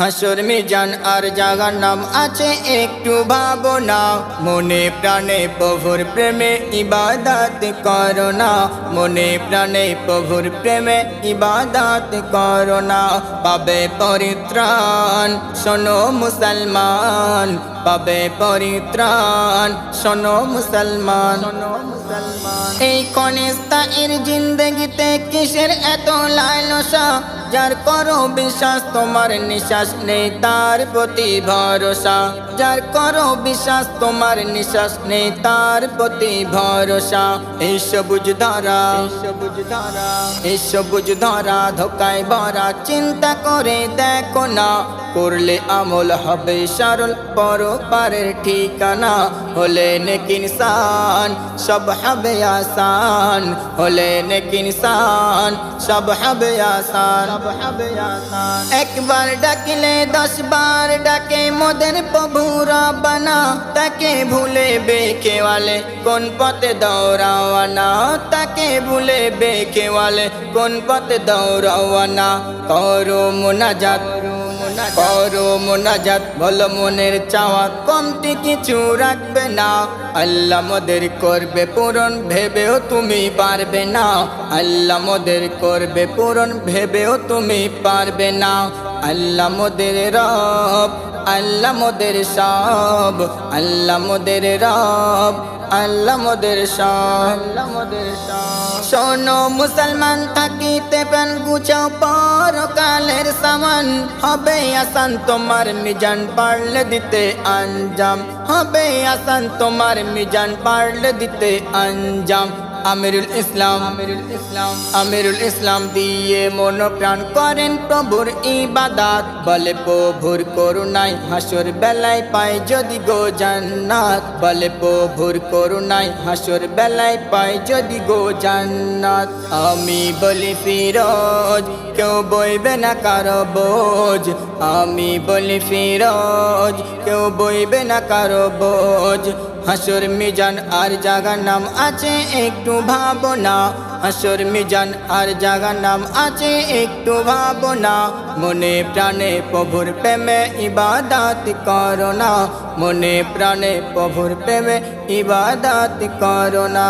হাসর মিজান আর জাগার নাম আছে, একটু ভাবনা মনে প্রাণে প্রভুর প্রেমে ইবাদাত করোনা মনে প্রাণে প্রভুর প্রেমে ইবাদাত করোনা পাবে পরিত্রাণ, শোনো মুসলমান। পাবে পরিত্রাণ, শোনো মুসলমান। এই কনিস্তা এর জিন্দগিতে কিসের এত লালসা? যার করো বিশ্বাস তোমার নিঃশ্বাস নেই তার প্রতি ভরসা। যার করো বিশ্বাস, তোমার নিঃশ্বাস নেই, তার প্রতি ভরসা। এই ধারা সবুজ ধারা, এই সবুজ ধারা ধোকায় ভরা। চিন্তা করে দেখো না, করলে আমল হবে সরল পর পারের ঠিকানা। হলে নেক ইনসান, সব হবে আসান। হলে নেক ইনসান, সব হবে আসান। একবার ডাকিলে দশ বার ডাকে মোদের প্রভুরা বানা, তাকে ভুলে বেকেওয়ালে কোন পথে দৌড়াওয়ানা, তাকে ভুলে বেকেওয়ালে কোন পথে দৌড়াওয়ানা, করো মোনাজাত করো মোনাজাত। বলো মনের চাওয়া, কমতি কিছু রাখবে না। আল্লাহ মোদের করবে পূরণ, ভেবেও তুমি পারবে না। আল্লাহ মোদের করবে পূরণ, ভেবেও তুমি পারবে না। আল্লাহ মোদের রব, আল্লাহ মোদের সব, আল্লাহ মোদের রব, আল্লাহ মোদের সব। শোনো, মুসলমান থাকিতে পেন গুছাও, পরকালের সামান। হবে আসান তোমার মিজান, পারলে দিতে আঞ্জাম। হবে আসান তোমার মিজান, পারলে দিতে আঞ্জাম। আমিরুল ইসলাম আমিরুল ইসলাম আমিরুল ইসলাম দিয়ে মন প্রাণ করেন প্রভুর ইবাদাত। বলে প্রভুর করুণাই হাসর বেলায় পাই যদি গো জান্নাত। বলে প্রভুর করুণাই হাসর বেলায় পাই যদি গো জান্নাত। আমি বলি ফিরোজ, কেউ বইবে না কারও বোঝ। আমি বলি ফিরোজ, কেউ বইবে না কারও বোঝ। হাসর মিজান আর জাগার নাম আছে একটু ভাবনা। হাসুর মিজান আর জাগার নাম আছে একটু ভাবনা। মনে প্রাণে প্রভুর প্রেমে ইবাদাত করোনা। মনে প্রাণে প্রভুর প্রেমে ইবাদাত করোনা।